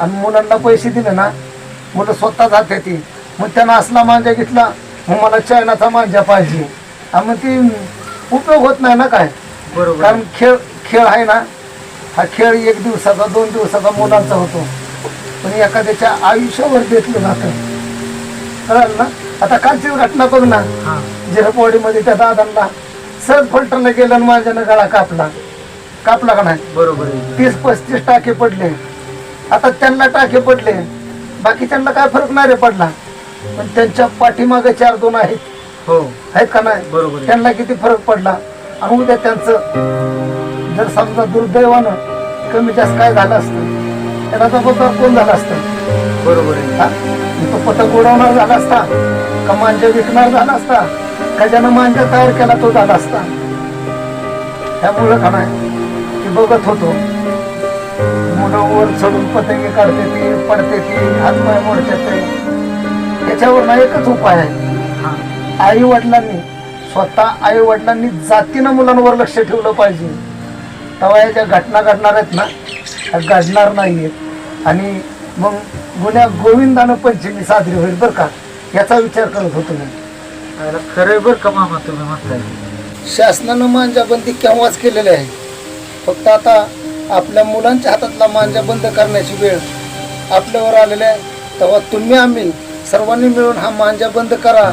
आणि मुलांना पैसे दिले ना मुलं स्वतः जाते ती. मग त्यांना असला मांजा घेतला मग मला चायनाचा मांजा पाहिजे. आणि मग ती उपयोग होत नाही ना काय? बरोबर. कारण खेळ खेळ आहे ना हा खेळ एक दिवसाचा दोन दिवसाचा मुलांचा होतो. पण एखाद्याच्या आयुष्यावर देतलं जातं कळालं ना? आता कालचीच घटना बघ ना. हा. जिरपवाडीमध्ये त्या दादांना सहज फलटरला गेलं आणि माझ्यानं गळा कापला. कापला का नाही? बरोबर. तीस पस्तीस टाके पडले. आता त्यांना टाके पडले. बाकीच्यांना काय फरक नाही रे पडला. पण त्यांच्या पाठीमागे चार दोन आहेत. हो. आहेत का नाही? बरोबर त्यांना किती फरक पडला. आणि उद्या त्यांचं जर समजा दुर्दैवानं कमी जास्त काय झालं असतं त्याला जबाबदार कोण झालं असतं? बरोबर आहे. हा? तो पतंग उडवणार झाला असता का मांजा विकणार झाला असता का ज्यानं मांजा तयार केला तो झाला असता? त्यामुळं का नाही? बघत होतो. मुलं वर चढून पतंगी काढते ती पडते ती हातपाय मोडते ते. याच्यावर ना एकच उपाय आहे. हा. आई वडिलांनी स्वतः आई वडिलांनी जातीनं मुलांवर लक्ष ठेवलं पाहिजे. तेव्हा या ज्या घटना घडणार आहेत ना त्या घडणार नाहीयेत. आणि मग गुन्ह्या गोविंदानं पंचमी साजरी होईल बरं का? याचा विचार करत होतो मी. खरंय बरं का मामा तुम्ही म्हणताय. शासनानं मांजाबंदी केव्हाच केलेली आहे? फक्त आता आपल्या मुलांच्या हातातला मांजा बंद करण्याची वेळ आपल्यावर आलेली आहे. तेव्हा तुम्ही आम्ही सर्वांनी मिळून हा मांजा बंद करा.